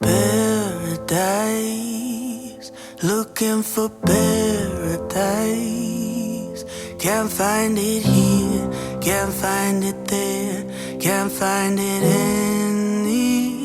paradise, looking for paradise. Can't find it here, can't find it there, can't find it anywhere.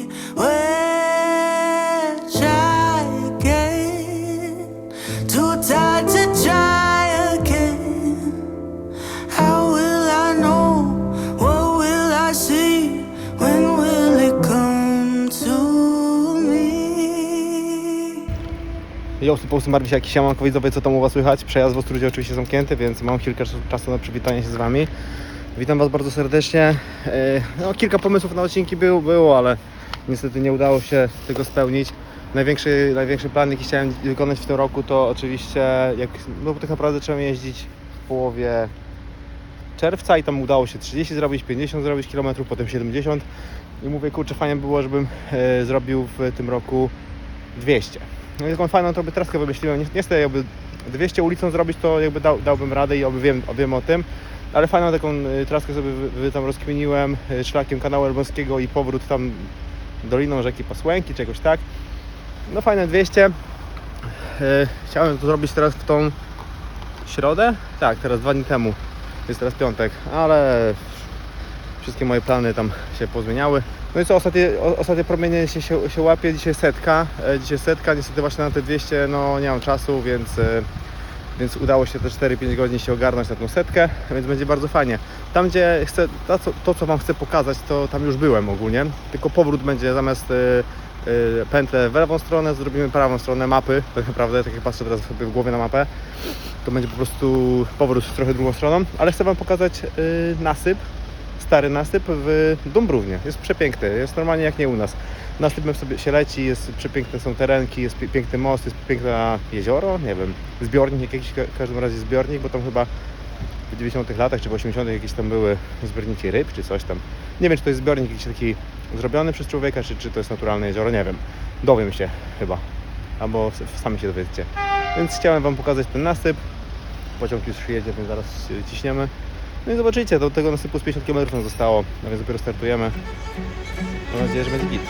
Jo, po prostu Marwisia, jakiś siemanko widzowie, co tam u Was słychać? Przejazd w Ostrudzie oczywiście zamknięty, więc mam kilka czasu- na przywitanie się z Wami. Witam Was bardzo serdecznie. E, No, kilka pomysłów na odcinki było, było, ale niestety nie udało się tego spełnić. Największy, największy plan, jaki chciałem wykonać w tym roku, to oczywiście, jak, no bo tak naprawdę trzeba jeździć w połowie czerwca i tam udało się 30 zrobić, 50 zrobić kilometrów, potem 70 i mówię, kurczę, fajnie było, żebym e, zrobił w tym roku 200. No taką fajną to by traskę wymyśliłem. Nie, niestety jakby 200 ulicą zrobić, to jakby dał, dałbym radę i oby wiem, wiem o tym. Ale fajną taką y, traskę sobie wy, tam rozkminiłem y, szlakiem kanału Elbląskiego i powrót tam doliną rzeki Pasłęki czy jakoś tak. No fajne 200. Y, Chciałem to zrobić teraz w tą środę. Tak, teraz dwa dni temu. Jest teraz piątek, ale wszystkie moje plany tam się pozmieniały. No i co, ostatnie, ostatnie promienie się, się, się łapie, dzisiaj setka, e, dzisiaj setka, niestety właśnie na te 200 no nie mam czasu, więc, e, więc udało się te 4-5 godzin się ogarnąć na tą setkę, więc będzie bardzo fajnie. Tam gdzie chcę, to to co Wam chcę pokazać, to tam już byłem ogólnie, tylko powrót będzie zamiast e, pętlę w lewą stronę, zrobimy prawą stronę mapy, tak naprawdę, tak jak patrzę teraz sobie w głowie na mapę, to będzie po prostu powrót trochę drugą stroną, ale chcę Wam pokazać nasyp, stary nasyp w Dąbrównie. Jest przepiękny, jest normalnie jak nie u nas. Nasypem sobie się leci, jest przepiękne są terenki, jest pi- piękny most, jest piękne jezioro, nie wiem, zbiornik jakiś, w każdym razie zbiornik, bo tam chyba w 90 latach czy w 80 jakieś tam były zbiorniki ryb czy coś tam. Nie wiem, czy to jest zbiornik jakiś taki zrobiony przez człowieka, czy, czy to jest naturalne jezioro, nie wiem. Dowiem się chyba, albo sami się dowiecie. Więc chciałem Wam pokazać ten nasyp. Pociąg już jedzie, więc zaraz ciśniemy. No i zobaczycie, do tego nasypu z 50 km zostało, a więc dopiero startujemy. Mam nadzieję, że będzie git.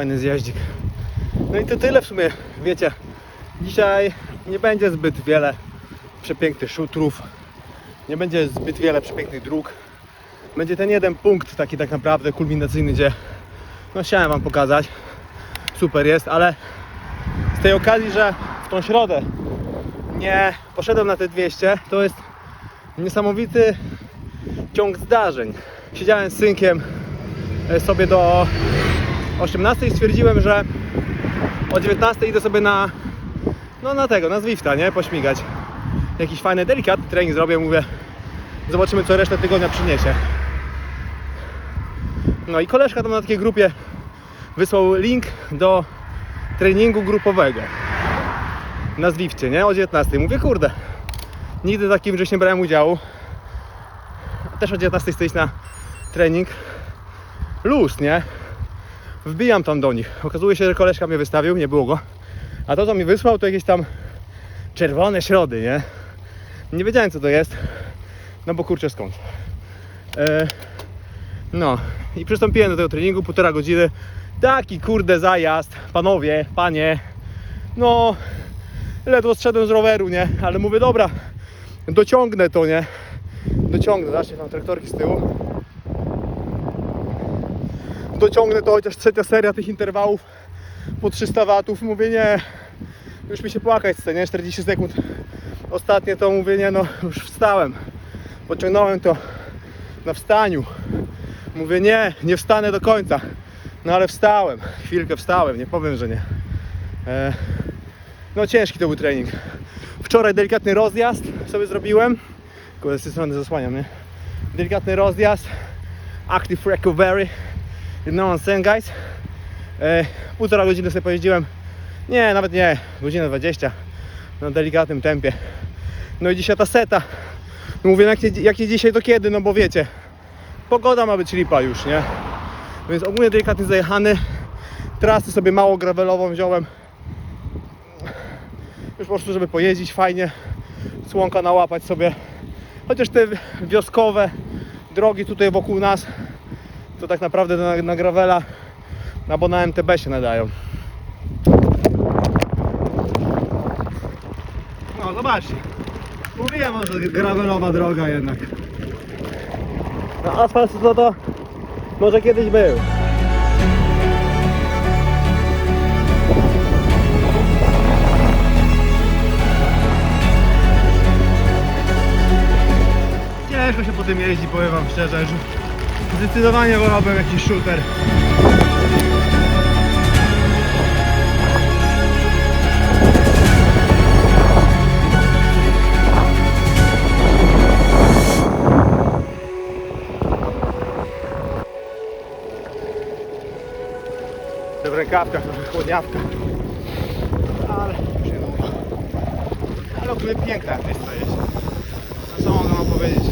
Fajny zjaździk. No i to tyle w sumie, wiecie. Dzisiaj nie będzie zbyt wiele przepięknych szutrów, nie będzie zbyt wiele przepięknych dróg. Będzie ten jeden punkt taki tak naprawdę kulminacyjny, gdzie no chciałem Wam pokazać. Super jest, ale z tej okazji, że w tą środę nie poszedłem na te 200, to jest niesamowity ciąg zdarzeń. Siedziałem z synkiem e, sobie do 18 i stwierdziłem, że o 19 idę sobie na no na tego, na Zwifta, nie? Pośmigać. Jakiś fajny, delikatny trening zrobię, mówię zobaczymy co resztę tygodnia przyniesie. No i koleżka tam na takiej grupie wysłał link do treningu grupowego na Zwifcie, nie? O 19. Mówię, kurde, nigdy takim żeś nie brałem udziału. Też o 19 chcę iść na trening. Luz, nie? Wbijam tam do nich. Okazuje się, że koleżka mnie wystawił, nie było go. A to, co mi wysłał, to jakieś tam czerwone środy, nie? Nie wiedziałem, co to jest. No bo kurczę, skąd? E, no i przystąpiłem do tego treningu, półtora godziny. Taki kurde zajazd, panowie, panie. No, ledwo zszedłem z roweru, nie? Ale mówię, dobra, dociągnę to, nie? Dociągnę, zobaczcie, tam traktorki z tyłu. Dociągnę to, chociaż trzecia seria tych interwałów po 300 watów. Mówię, nie, już mi się płakać chce, nie? 40 sekund. Ostatnie to mówię, nie, no, już wstałem. Pociągnąłem to na wstaniu. Mówię, nie, nie wstanę do końca. No ale wstałem, chwilkę wstałem, nie powiem, że nie. E, no ciężki to był trening. Wczoraj delikatny rozjazd sobie zrobiłem. Kurde, z tej strony zasłaniam, nie? Delikatny rozjazd, active recovery. I'm saying, guys? E, półtora godziny sobie pojeździłem. Nie, nawet nie, godzinę 20 na delikatnym tempie. No i dzisiaj ta seta. Mówię, jak nie, jak dzisiaj, to kiedy? No bo wiecie, pogoda ma być lipa już, nie? Więc ogólnie delikatnie zajechany. Trasy sobie mało gravelową wziąłem. Już po prostu, żeby pojeździć fajnie. Słonka nałapać sobie. Chociaż te wioskowe drogi tutaj wokół nas to tak naprawdę na, na gravela albo na MTB się nadają. No zobaczcie. Mówiłem, że gravelowa droga jednak. No asfalt to to może kiedyś był. Ciężko się po tym jeździ, powiem wam szczerze, że zdecydowanie wolałbym jakiś shooter. w rękawkach, trochę chłodniawka. Ale niedługo. Ale ogólnie piękna jak to jest. Co mogę wam powiedzieć?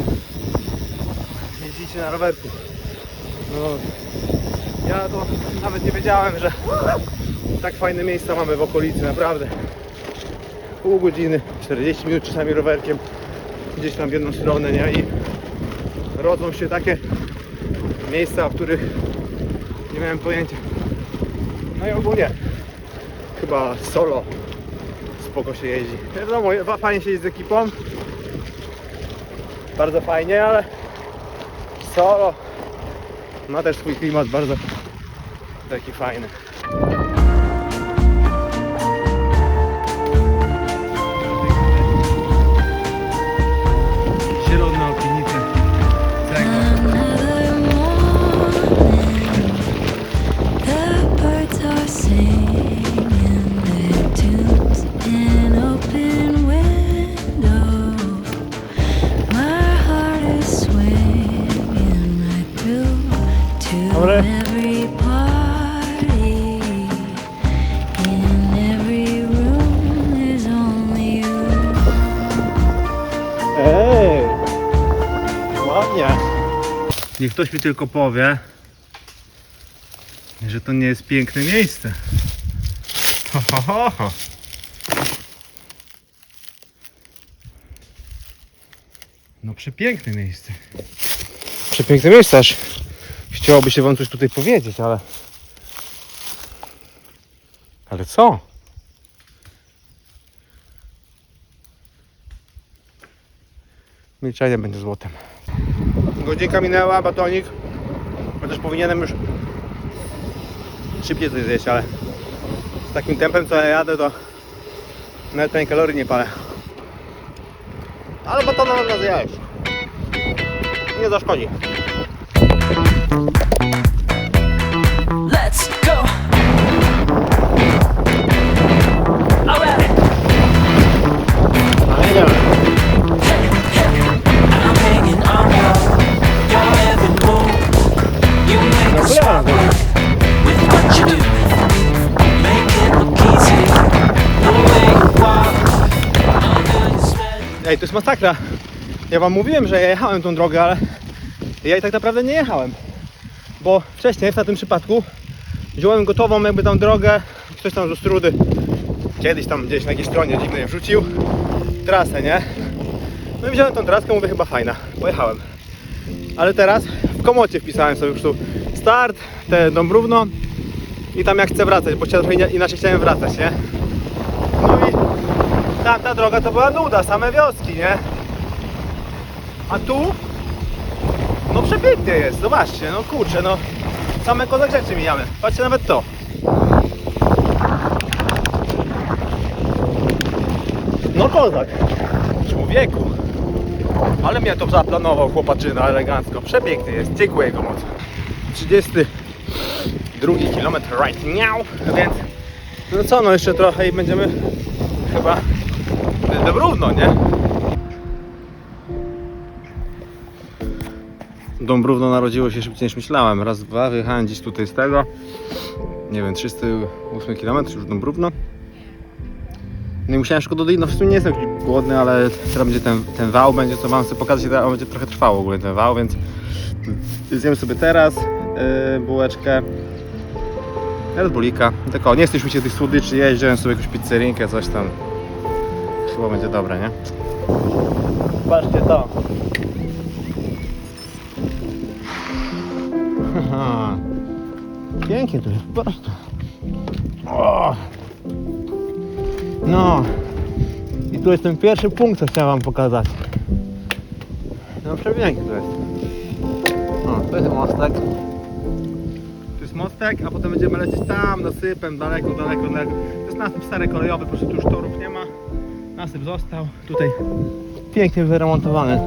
Jeździcie na rowerku. No, ja to nawet nie wiedziałem, że tak fajne miejsca mamy w okolicy, naprawdę. Pół godziny, 40 minut czasami rowerkiem, gdzieś tam w jedną stronę, nie? I rodzą się takie miejsca, o których nie miałem pojęcia. No i ogólnie chyba solo spoko się jeździ. Wiadomo, fajnie się jeździ z ekipą. Bardzo fajnie, ale solo ma też swój klimat bardzo taki fajny. Ktoś mi tylko powie, że to nie jest piękne miejsce. Ho, ho, ho. No przepiękne miejsce. Przepiękne miejsce aż chciałoby się wam coś tutaj powiedzieć, ale... Ale co? Milczenie będzie złotem. Godzinka minęła, batonik. Chociaż powinienem już szybciej coś zjeść, ale z takim tempem co ja jadę to nawet tej kalorii nie palę. Ale batona można zjeść. Nie zaszkodzi. Jest masakra. Ja wam mówiłem, że ja jechałem tą drogę, ale ja i tak naprawdę nie jechałem. Bo wcześniej, w tym przypadku, wziąłem gotową jakby tam drogę, ktoś tam z Ostrudy kiedyś tam gdzieś na jakiejś stronie dziwnej wrzucił trasę, nie? No i wziąłem tą traskę, mówię chyba fajna, pojechałem. Ale teraz w komocie wpisałem sobie już tu start, te Dąbrówno i tam jak chcę wracać, bo trochę inaczej chciałem wracać, nie? No tamta droga to była nuda, same wioski, nie? A tu? No przepięknie jest, zobaczcie, no kurczę, no same kozak rzeczy mijamy. Patrzcie nawet to. No kozak. Człowieku. Ale mnie to zaplanował chłopaczyna elegancko. Przepiękny jest, dziękuję go mocno. 32 kilometr right now, więc no co, no jeszcze trochę i będziemy chyba Dobrówno, nie? Dąbrówno narodziło się szybciej niż myślałem. Raz, dwa, wyjechałem tutaj z tego. Nie wiem, 308 km już Dąbrówno. No i musiałem szybko do Doliny. No w sumie nie jestem głodny, ale teraz będzie ten, ten wał, będzie co mam sobie pokazać, on będzie trochę trwał ogólnie ten wał, więc zjemy sobie teraz yy, bułeczkę. Red Bullika. Tylko nie mi się tych słodyczy jeść, wziąłem sobie jakąś pizzerinkę, coś tam. Chyba będzie dobre, nie? Patrzcie to. Pięknie to jest, patrzcie. O. No. I tu jest ten pierwszy punkt, co chciałem wam pokazać. No przepięknie to jest. O, to jest mostek. To jest mostek, a potem będziemy lecieć tam, nasypem, daleko, daleko, daleko. To jest nasyp stary kolejowy, proszę tu już torów nie ma. Nasyp został. Tutaj pięknie wyremontowany.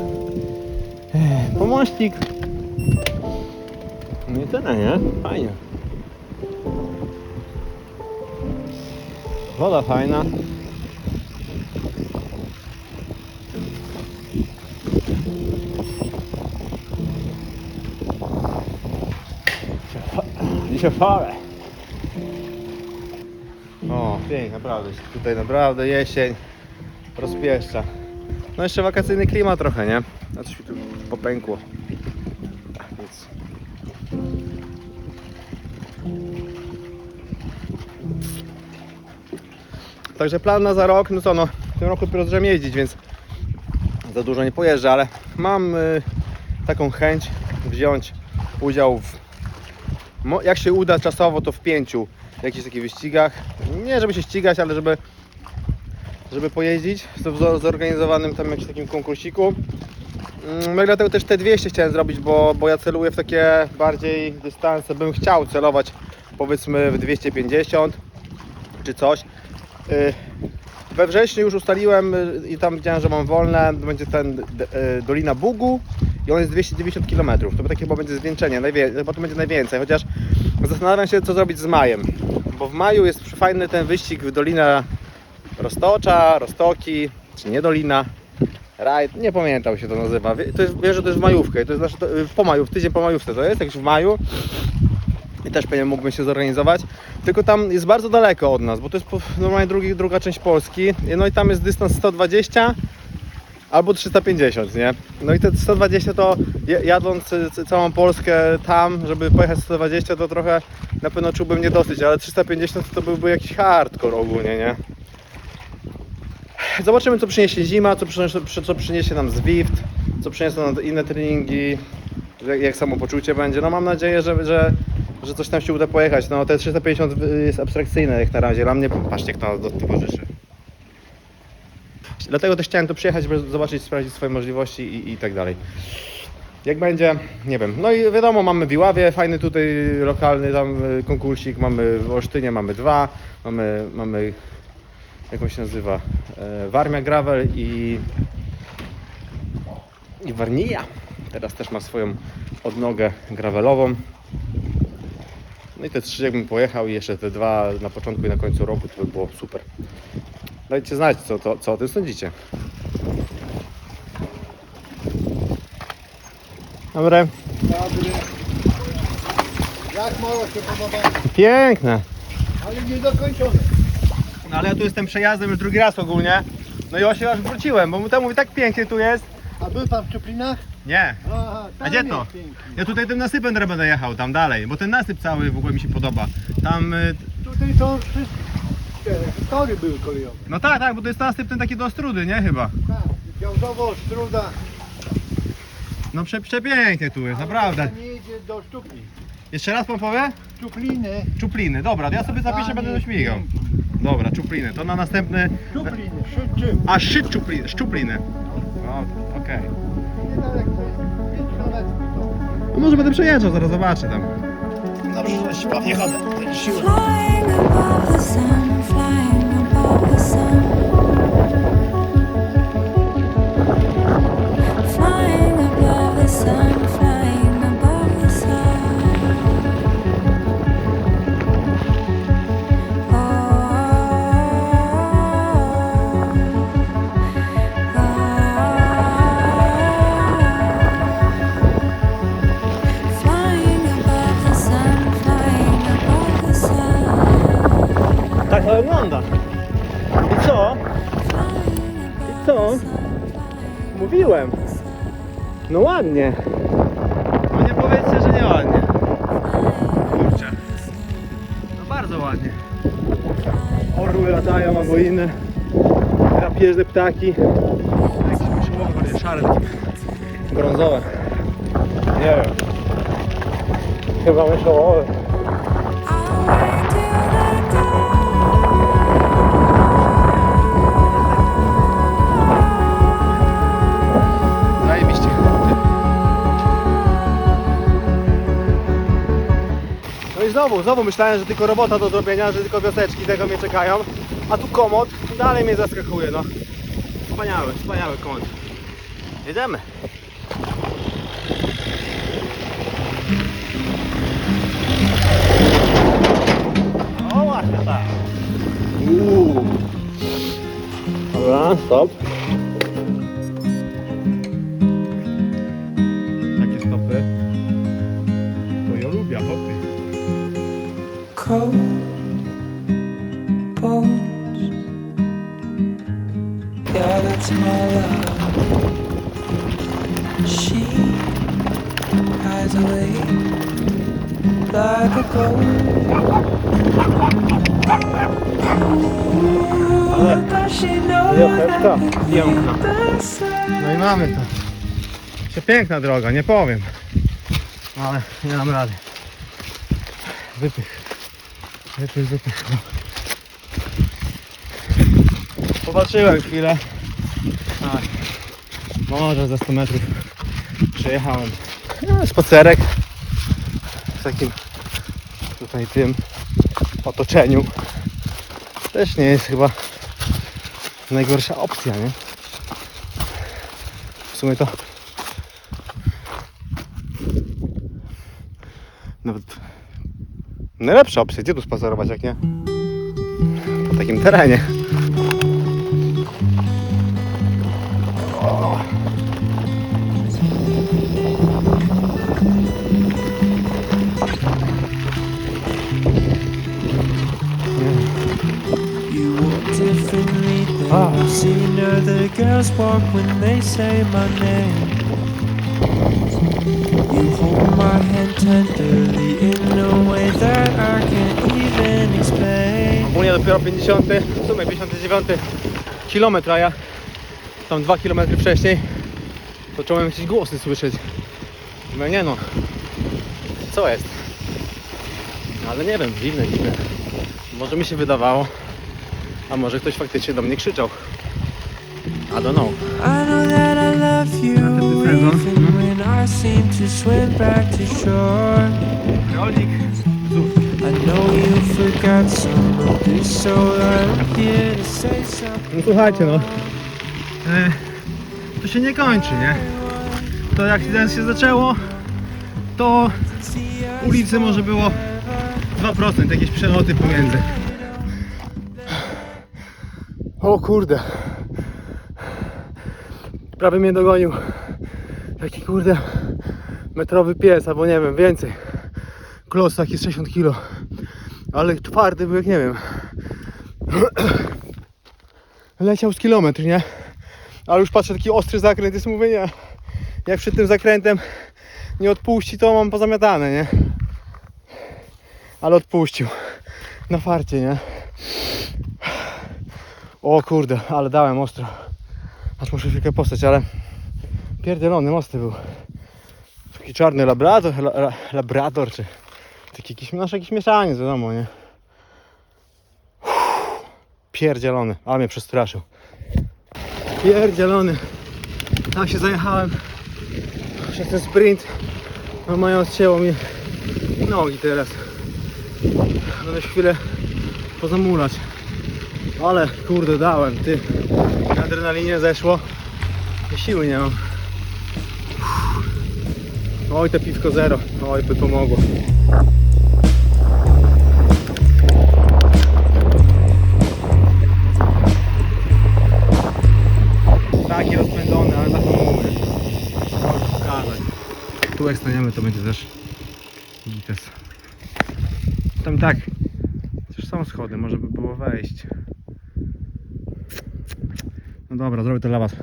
Pomościk. No i tyle, nie? Fajnie. Woda fajna. Dzisiaj fale. O, pięknie, naprawdę. Tutaj naprawdę jesień rozpieszcza. No jeszcze wakacyjny klimat trochę, nie? Mi tu popękło. Nic. Także plan na za rok, no co no, w tym roku dopiero zacząłem jeździć, więc za dużo nie pojeżdżę, ale mam y, taką chęć wziąć udział w, jak się uda czasowo, to w pięciu jakichś takich wyścigach. Nie żeby się ścigać, ale żeby żeby pojeździć w zo- zorganizowanym tam jakimś takim konkursiku. Mm, No i dlatego też te 200 chciałem zrobić, bo, bo ja celuję w takie bardziej dystanse. Bym chciał celować powiedzmy w 250 czy coś. Y, We wrześniu już ustaliłem y, i tam widziałem, że mam wolne. Będzie ten y, Dolina Bugu i on jest 290 km. To takie chyba będzie zwieńczenie, chyba to będzie najwięcej. Chociaż zastanawiam się, co zrobić z majem. Bo w maju jest fajny ten wyścig w Dolina Roztocza, Roztoki, czy nie Dolina. Rajd, nie pamiętam się to nazywa. To jest, wiesz, że to jest w majówkę, to jest y, po maju, w tydzień po majówce to jest, jak w maju. I też pewnie mógłbym się zorganizować. Tylko tam jest bardzo daleko od nas, bo to jest normalnie drugi, druga część Polski. No i tam jest dystans 120 albo 350, nie? No i te 120 to ja- jadąc całą Polskę tam, żeby pojechać 120 to trochę na pewno czułbym nie dosyć, ale 350 to byłby jakiś hardcore ogólnie, nie? Zobaczymy co przyniesie zima, co przyniesie, co przyniesie nam Zwift, co przyniosą nam inne treningi, jak, jak samopoczucie będzie. No mam nadzieję, że, że, że coś tam się uda pojechać. No te 350 jest abstrakcyjne jak na razie dla mnie. Patrzcie kto nas towarzyszy. Dlatego też chciałem tu przyjechać, żeby zobaczyć, sprawdzić swoje możliwości i, i tak dalej. Jak będzie, nie wiem. No i wiadomo, mamy w Iławie fajny tutaj lokalny tam y, konkursik, mamy w Olsztynie mamy dwa, mamy, mamy jak on się nazywa, e, Warmia Gravel i, i Warnija. Teraz też ma swoją odnogę gravelową. No i te trzy jakbym pojechał i jeszcze te dwa na początku i na końcu roku, to by było super. Dajcie znać, co, to, co o tym sądzicie. Dobre. Dobry. Jak mało się podoba, Piękne. ale niedokończone. No ale ja tu jestem przejazdem już drugi raz ogólnie. No i właśnie aż wróciłem, bo mu temu mówi tak pięknie tu jest. A był pan w Czuplinach? Nie. Aha, A tam gdzie jest to? pięknie. Ja tutaj tym nasypem teraz będę jechał tam dalej, bo ten nasyp cały w ogóle mi się podoba. Tam, y, Tutaj są wszystkie tory były kolejowe. no tak, tak, bo to jest nasyp ten taki do Ostrudy, nie chyba? Tak, Wiązowo, Struda. No prze, przepięknie tu jest, naprawdę. Nie jedzie do Szczupli. Jeszcze raz pan powie? Czupliny. Czupliny, dobra, to ja sobie zapiszę, Tam będę jest śmigał. pięknie. Dobra, czupliny, to na następny... Czupliny, Szydczy. A, szczyt czupliny, szczupliny. No, okej. Niedaleko, 5 km to. No może będę przejeżdżał, zaraz zobaczę tam. Dobrze, że siłownie chodzę. Siły. Flying above the sun, wygląda. I co? I co? Mówiłem. No ładnie. No nie powiedzcie, że nie ładnie. Kurczę. No bardzo ładnie. Orły latają albo inne drapieżne ptaki. Jakieś myszołowe, bardziej szare, takie brązowe. Nie wiem. Chyba myszołowe. Znowu, znowu myślałem, że tylko robota do zrobienia, że tylko wioseczki tego mnie czekają. A tu komod dalej mnie zaskakuje, no. Wspaniały, wspaniały komod. Jedziemy. O właśnie tak. Uuu. Dobra, stop. Cold bones. Yeah, that's my love. She hides away like a ghost. Does she know that piękna. No i mamy to. Przepiękna droga, nie powiem. Ale nie dam rady. Wypych. No. Popatrzyłem chwilę. Tak. Może za 100 metrów przejechałem. No, spacerek w takim tutaj tym otoczeniu. Też nie jest chyba najgorsza opcja, nie? W sumie to nawet najlepsza opcja. Gdzie tu spacerować, jak nie? Po takim terenie. O. Ah. You hold my hand tenderly in a way that I can't even explain. Ogólnie dopiero 50, w sumie 59 kilometr, a ja tam 2 km wcześniej zacząłem jakieś głosy słyszeć. No nie no, co jest? Ale nie wiem, dziwne, dziwne. Może mi się wydawało, a może ktoś faktycznie do mnie krzyczał. I don't know. I know that I love you sezon. I seem to swim back to shore. I know you forgot some of this, so I'm here to say something. No słuchajcie no, e, to się nie kończy, nie? To jak się zaczęło, to ulicy może było 2%, jakieś przeloty pomiędzy. O kurde. Prawie mnie dogonił. Taki kurde metrowy pies, albo nie wiem, więcej. Klos taki z 60 kg. Ale twardy był jak nie wiem. Leciał z kilometr, nie? Ale już patrzę, taki ostry zakręt jest, mówię nie. Jak przed tym zakrętem nie odpuści, to mam pozamiatane, nie? Ale odpuścił. Na farcie, nie? O kurde, ale dałem ostro. Aż muszę chwilkę postać, ale pierdzielony mosty był. Taki czarny labrador, la, la, labrador, czy taki jakiś, nasz jakiś mieszaniec, wiadomo, nie? Pierdzielony, ale mnie przestraszył. Pierdzielony. Tak się zajechałem przez ten sprint. No mają odcięło mi nogi teraz. Będę chwilę pozamulać. Ale kurde dałem, ty. Na adrenalinie zeszło. Siły nie mam. Oj, te piwko zero. Oj, by pomogło. Taki rozpędzony, ale na to. Możesz pokazać. Tu jak staniemy, to będzie też gites. Tam tak. Chociaż są schody, może by było wejść. No dobra, zrobię to dla was.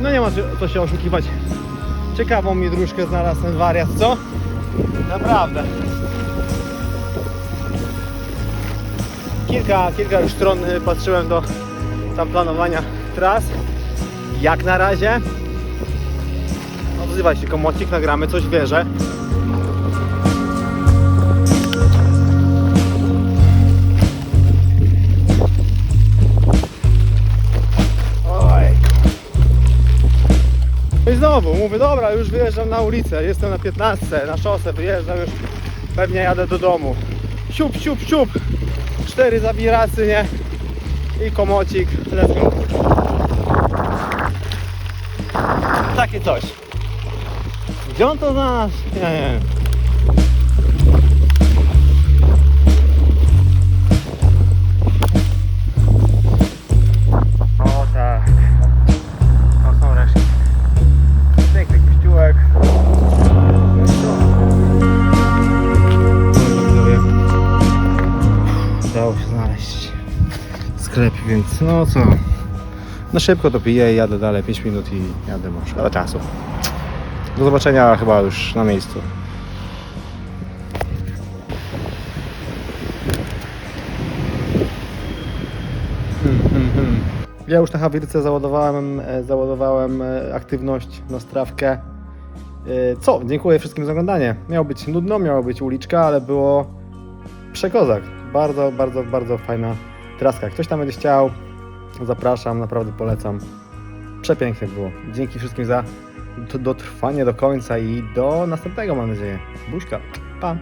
No nie ma co- się oszukiwać. Ciekawą mi dróżkę znalazł ten wariat, co? Naprawdę. Kilka, kilka już stron y, patrzyłem do tam planowania tras. Jak na razie odzywaj się komocik, nagramy coś wierzę. Mówię, dobra, już wyjeżdżam na ulicę, jestem na 15, na szosę, wyjeżdżam już, pewnie jadę do domu. Siup, siup, siup, cztery zabiracy, nie? I komocik, let's go. Takie coś. Gdzie on to znalazł? Nie, nie. Więc no co? No szybko to piję jadę dalej 5 minut i jadę, bo szkoda czasu. Do zobaczenia chyba już na miejscu. Ja już na Hawirce załadowałem, e, załadowałem e, aktywność na strawkę. E, Co? Dziękuję wszystkim za oglądanie. Miało być nudno, miało być uliczka, ale było przekozak. Bardzo, bardzo, bardzo fajna traska. Ktoś tam będzie chciał, zapraszam, naprawdę polecam. Przepięknie było. Dzięki wszystkim za dotrwanie do końca i do następnego mam nadzieję. Buźka. Pa!